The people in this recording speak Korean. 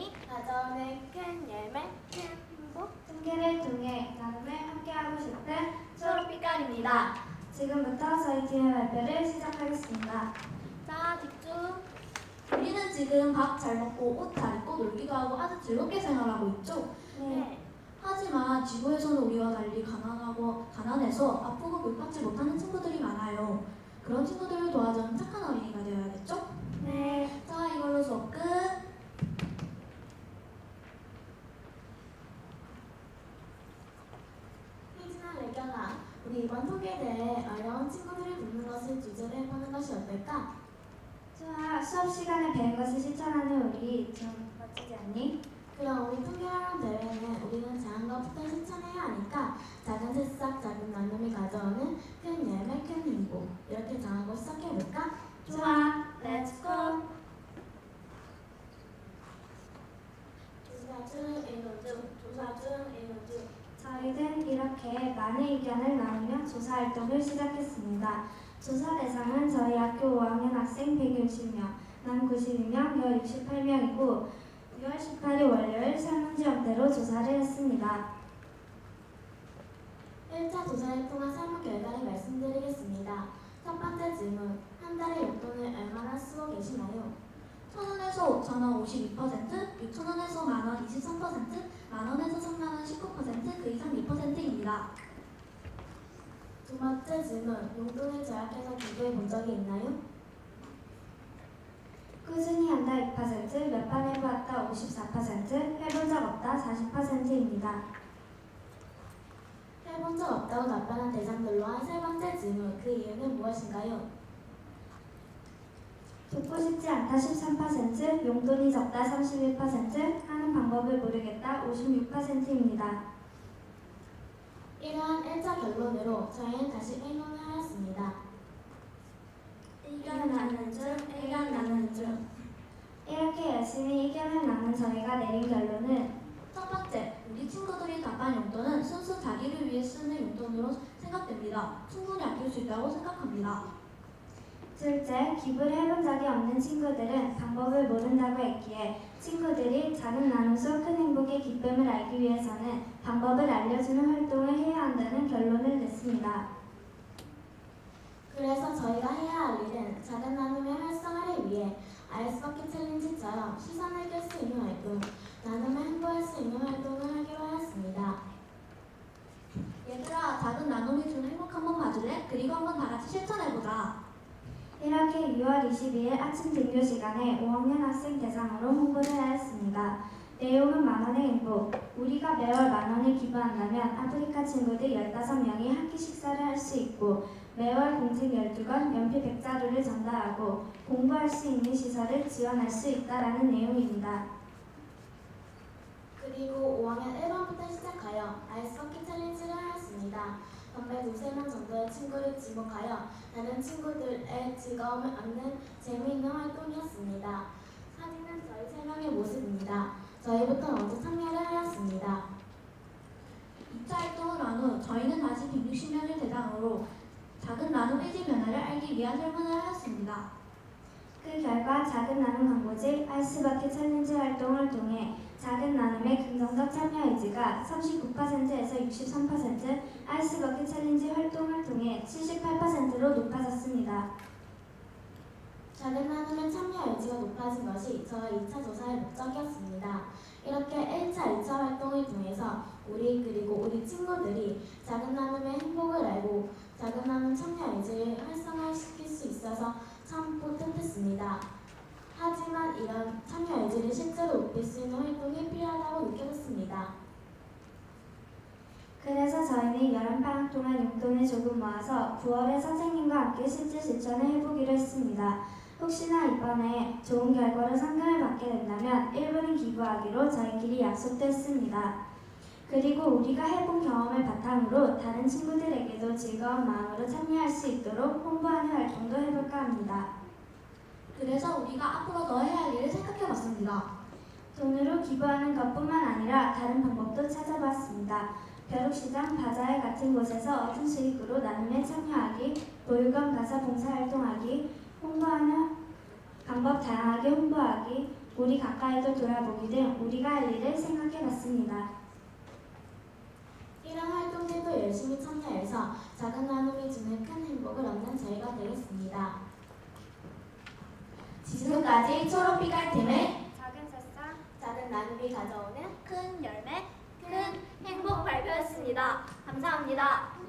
활동이 가져오는 큰 열매, 큰 행복, 통계를 통해 나눔을 함께하고 싶은 초록빛깔입니다. 지금부터 저희 팀의 발표를 시작하겠습니다. 자, 집중. 우리는 지금 밥 잘 먹고 옷 잘 입고 놀기도 하고 아주 즐겁게 생활하고 있죠. 네. 하지만 지구에서는 우리와 달리 가난하고 가난해서 아프고 교육받지 못하는 친구들이 많아요. 그런 친구들을 도와주는 착한 어린이가 되어야겠죠? 네. 자, 이걸로 수업 끝. 레경아, 우리 이번 통계에 대해 어려운 친구들을 돕는 것을 주제로 해보는 것이 어떨까? 좋아. 수업 시간에 배운 것을 실천하는 우리 좀 멋지지 않니? 그럼 우리 통계 활용 대회는 우리는 작은 것부터 실천해야 하니까 작은 새싹, 작은 나눔이 가져오는 큰 열매, 큰 행복 이렇게 정하고 시작해볼까? 좋아. 조사 중, 의논 중, 조사 중, 의논 중. 저희는 이렇게 많은 의견을 나누며 조사 활동을 시작했습니다. 조사 대상은 저희 학교 5학년 학생 160명, 남 92명, 여 68명이고 6월 18일 월요일 설문지역대로 조사를 했습니다. 1차 조사를 통한 설문 결과를 말씀드리겠습니다. 첫 번째 질문, 한 달에 용돈을 얼마나 쓰고 계시나요? 천 원에서 5천 원 52%, 6천 원에서 만원 23%, 만 원에서 3만 원 19%, 그 이상 2%입니다. 두 번째 질문, 용돈을 절약해서 기부해 본 적이 있나요? 꾸준히 한다 2%, 몇 번 해보았다 54%, 해본 적 없다 40%입니다. 해본 적 없다고 답변한 대상들로 한 세 번째 질문, 그 이유는 무엇인가요? 돕고 싶지 않다 13%, 용돈이 적다 31%, 하는 방법을 모르겠다 56%입니다. 이러한 1차 결론으로 저희는 다시 의논을 하였습니다. 의견 나누는 중, 의견 나누는 중. 이렇게 열심히 의견을 나눈 저희가 내린 결론은 첫 번째, 우리 친구들이 답한 용돈은 순수 자기를 위해 쓰는 용돈으로 생각됩니다. 충분히 아낄 수 있다고 생각합니다. 둘째, 기부를 해본 적이 없는 친구들은 방법을 모른다고 했기에 친구들이 작은 나눔 속 큰 행복의 기쁨을 알기 위해서는 방법을 알려주는 활동을 해야 한다는 결론을 냈습니다. 그래서 저희가 해야 할 일은 작은 나눔의 활성화를 위해 아이스버킷 챌린지처럼 시선을 끌 수 있는 활동, 나눔을 행보할 수 있는 활동을 하기로 하였습니다. 얘들아, 작은 나눔이 주는 행복 한번 봐줄래? 그리고 한번 다 같이 실천해보자. 이렇게 6월 22일 아침 등교 시간에 5학년 학생 대상으로 홍보를 하였습니다. 내용은 만원의 행복. 우리가 매월 만원을 기부한다면 아프리카 친구들 15명이 한 끼 식사를 할 수 있고 매월 공책 12권, 연필 100자루를 전달하고 공부할 수 있는 시설을 지원할 수 있다라는 내용입니다. 그리고 5학년 1번부터 시작하여 아이스버킷 챌린지를 하였습니다. 두세 명 정도의 친구를 지목하여 다른 친구들의 즐거움을 얻는 재미있는 활동이었습니다. 사진은 저희 세 명의 모습입니다. 저희부터 먼저 참여를 하였습니다. 2차 활동을 한 후 저희는 다시 160명을 대상으로 작은 나눔 의지 변화를 알기 위한 설문을 하였습니다. 그 결과 작은 나눔 광고지 아이스버킷 챌린지 활동을 통해 작은 나눔의 긍정적 참여 의지가 39%에서 63%, 아이스버킷 챌린지 활동을 통해 78%로 높아졌습니다. 작은 나눔의 참여 의지가 높아진 것이 저희 2차 조사의 목적이었습니다. 이렇게 1차, 2차 활동을 통해서 우리 그리고 우리 친구들이 작은 나눔의 행복을 알고 작은 나눔 참여 의지를 활성화시킬 수 있어서 참 뿌듯했습니다. 하지만 이런 참여 의지를 실제로 높일 수 있는 활동이 필요하다고 느껴졌습니다. 그래서 저희는 여름방학 동안 용돈을 조금 모아서 9월에 선생님과 함께 실제 실천을 해보기로 했습니다. 혹시나 이번에 좋은 결과로 상금을 받게 된다면 일부는 기부하기로 저희끼리 약속됐습니다. 그리고 우리가 해본 경험을 바탕으로 다른 친구들에게도 즐거운 마음으로 참여할 수 있도록 홍보하는 활동도 해볼까 합니다. 그래서 우리가 앞으로 더 해야 할 일을 생각해봤습니다. 돈으로 기부하는 것뿐만 아니라 다른 방법도 찾아봤습니다. 벼룩시장, 바자회 같은 곳에서 얻은 수익으로 나눔에 참여하기, 보육원 가서 봉사활동하기, 홍보하는 방법 다양하게 홍보하기, 우리 가까이도 돌아보기 등 우리가 할 일을 생각해봤습니다. 이런 활동들도 열심히 참여해서 작은 나눔이 주는 큰 행복을 얻는 저희가 되겠습니다. 지금까지 초록 빛깔 팀의 작은 새싹 작은 나눔이 가져오는 큰 열매, 큰 행복 발표였습니다. 감사합니다.